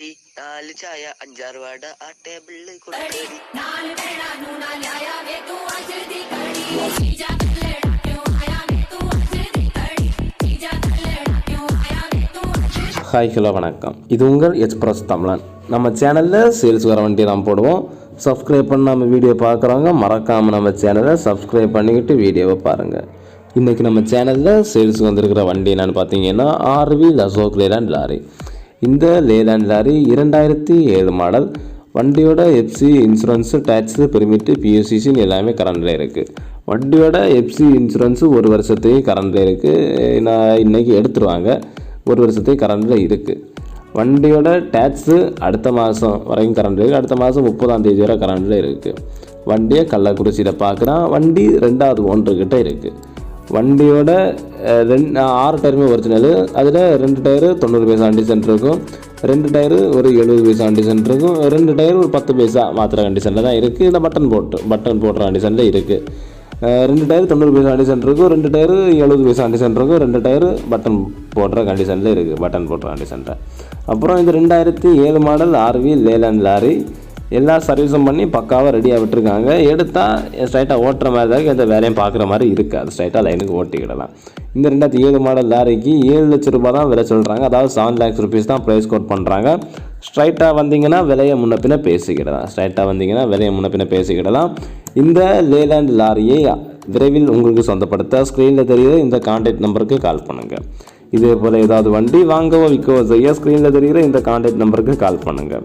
ആട്ടി ചായ അഞ്ചാറ് ആ ടേബിളിൽ ஹாய் ஹலோ வணக்கம் இது உங்கள் எக்ஸ்பிரஸ் தமிழன் நம்ம சேனலில் சேல்ஸ் வர வண்டி நாம் போடுவோம் சப்ஸ்கிரைப் பண்ணி நம்ம வீடியோ பார்க்குறவங்க மறக்காமல் நம்ம சேனலை சப்ஸ்கிரைப் பண்ணிக்கிட்டு வீடியோவை பாருங்கள் இன்றைக்கி நம்ம சேனலில் சேல்ஸுக்கு வந்திருக்கிற வண்டி என்னென்னு பார்த்தீங்கன்னா ஆர்வி லசோ அண்ட் லாரி இந்த லேலாண்ட் லாரி இரண்டாயிரத்தி ஏழு மாடல். வண்டியோட எஃப்சி இன்சூரன்ஸு டேக்ஸு பெர்மிட்டு பியூசிசின்னு எல்லாமே கரண்டில் இருக்குது வண்டியோட எஃப்சி இன்சூரன்ஸு ஒரு வருஷத்துக்கு கரண்டில் இருக்குது நான் இன்றைக்கி எடுத்துருவாங்க. ஒரு வருஷத்துக்கு கரண்டில் இருக்குது வண்டியோட டேக்ஸு அடுத்த மாதம் வரைக்கும் கரண்ட் இருக்குது அடுத்த மாதம் முப்பதாம் தேதி வரை கரண்டில் இருக்குது வண்டியை கள்ளக்குறிச்சியில் பார்க்குறான் வண்டி ரெண்டாவது ஒன்றுக்கிட்ட இருக்குது வண்டியோட ரெண் ரெண்டு ஆறு டயருமே ஒரிஜினல் அதில் ரெண்டு டயரு தொண்ணூறு பைசா கண்டிஷன் இருக்கும் ரெண்டு டயரு ஒரு எழுபது பைசா கண்டிஷன் இருக்கும் ரெண்டு டயர் ஒரு பத்து பைசா மாத்திர கண்டிஷனில் தான் இருக்குது இந்த பட்டன் போட்டு பட்டன் போடுற கண்டிஷனில் இருக்குது ரெண்டு டயர் தொண்ணூறு பைசா கண்டிஷன் இருக்கும் ரெண்டு டயரு எழுபது பைசா கண்டிஷன் இருக்கும் ரெண்டு டயரு பட்டன் போடுற கண்டிஷனில் இருக்குது பட்டன் போடுற கண்டிஷனில் அப்புறம் இது ரெண்டாயிரத்தி ஏழு மாடல் ஆர்வி லேலண்ட் லாரி எல்லா சர்வீஸும் பண்ணி பக்காவாக ரெடியாக விட்டுருக்காங்க. எடுத்தால் ஸ்ட்ரைட்டாக ஓட்டுற மாதிரி தான் எந்த வேலையும் பார்க்குற மாதிரி இருக்குது. அது ஸ்ட்ரைட்டாக லைனுக்கு ஓட்டிக்கிடலாம் இந்த ரெண்டாயிரத்தி ஏழு மாடல் லாரிக்கு ஏழு லட்ச ரூபா தான் விலை சொல்கிறாங்க அதாவது செவன் லேக்ஸ் ருபீஸ் தான் ப்ரைஸ் கோட் பண்ணுறாங்க ஸ்ட்ரைட்டாக வந்தீங்கன்னா விலையை முன்ன பேசிக்கிடலாம். ஸ்ட்ரைட்டாக வந்தீங்கன்னா விலையை முன்ன பேசிக்கிடலாம். இந்த லேலேண்ட் லாரியை விரைவில் உங்களுக்கு சொந்தப்படுத்த ஸ்க்ரீனில் தெரிகிற இந்த கான்டாக்ட் நம்பருக்கு கால் பண்ணுங்கள் இதே போல் ஏதாவது வண்டி வாங்கவோ விற்கவோ செய்ய ஸ்க்ரீனில் தெரிகிற இந்த கான்டாக்ட் நம்பருக்கு கால் பண்ணுங்கள்